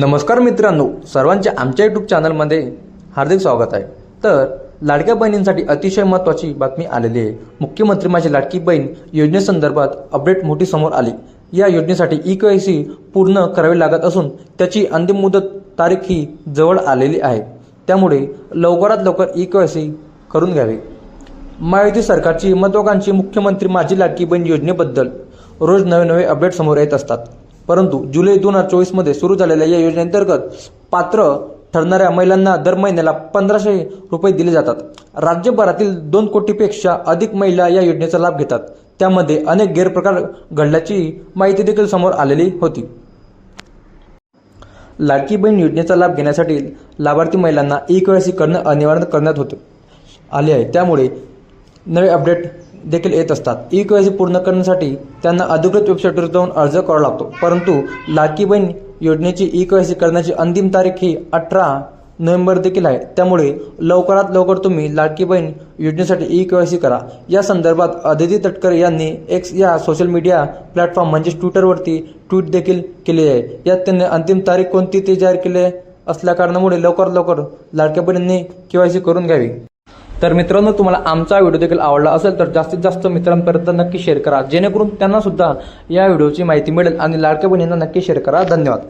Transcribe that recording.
नमस्कार मित्रांनो सर्वांचे आमच्या यूट्यूब चॅनलमध्ये हार्दिक स्वागत आहे. तर लाडक्या बहिणींसाठी अतिशय महत्त्वाची बातमी आलेली आहे. मुख्यमंत्री माझी लाडकी बहीण योजनेसंदर्भात अपडेट मोठी समोर आली. या योजनेसाठी ई के सी पूर्ण करावी लागत असून त्याची अंतिम मुदत तारीख ही जवळ आलेली आहे. त्यामुळे लवकरात लवकर ई के सी करून घ्यावे. महायुती सरकारची महत्वाकांक्षी मुख्यमंत्री माझी लाडकी बहीण योजनेबद्दल रोज नवे नवे अपडेट समोर येत असतात. परंतु जुलै दोन हजार चोवीसमध्ये सुरू झालेल्या या योजनेअंतर्गत पात्र ठरणाऱ्या महिलांना दर महिन्याला पंधराशे रुपये दिले जातात. राज्यभरातील दोन कोटीपेक्षा अधिक महिला या योजनेचा लाभ घेतात. त्यामध्ये अनेक गैरप्रकार घडल्याची माहिती देखील समोर आलेली होती. लाडकी बहीण योजनेचा लाभ घेण्यासाठी लाभार्थी महिलांना ई केवायसी करणं अनिवार्य करण्यात होते. आले आहे. त्यामुळे नवे अपडेट देखील येत असतात. ई के पूर्ण करण्यासाठी त्यांना अधिकृत वेबसाईटवर जाऊन अर्ज करावा लागतो. परंतु लाडकी बहीण योजनेची ई के करण्याची अंतिम तारीख ही अठरा नोव्हेंबर देखील आहे. त्यामुळे लवकरात लवकर तुम्ही लाडकी बहीण योजनेसाठी ई के करा. या संदर्भात अदिती तटकरे यांनी एक्स या सोशल मीडिया प्लॅटफॉर्म म्हणजे ट्विटरवरती ट्विट देखील केले आहे. यात त्यांनी अंतिम तारीख कोणती ते जाहीर केले असल्या कारणामुळे लवकरात लवकर लाडक्या बहिणींनी के करून घ्यावी. तर मित्रांनो तुम्हाला आमचा व्हिडिओ देखील आवडला असेल तर जास्तीत जास्त मित्रांपर्यंत नक्की शेअर करा. जेणेकरून त्यांना सुद्धा या व्हिडिओची माहिती मिळेल आणि लाडक्या बहिणींना नक्की शेअर करा. धन्यवाद.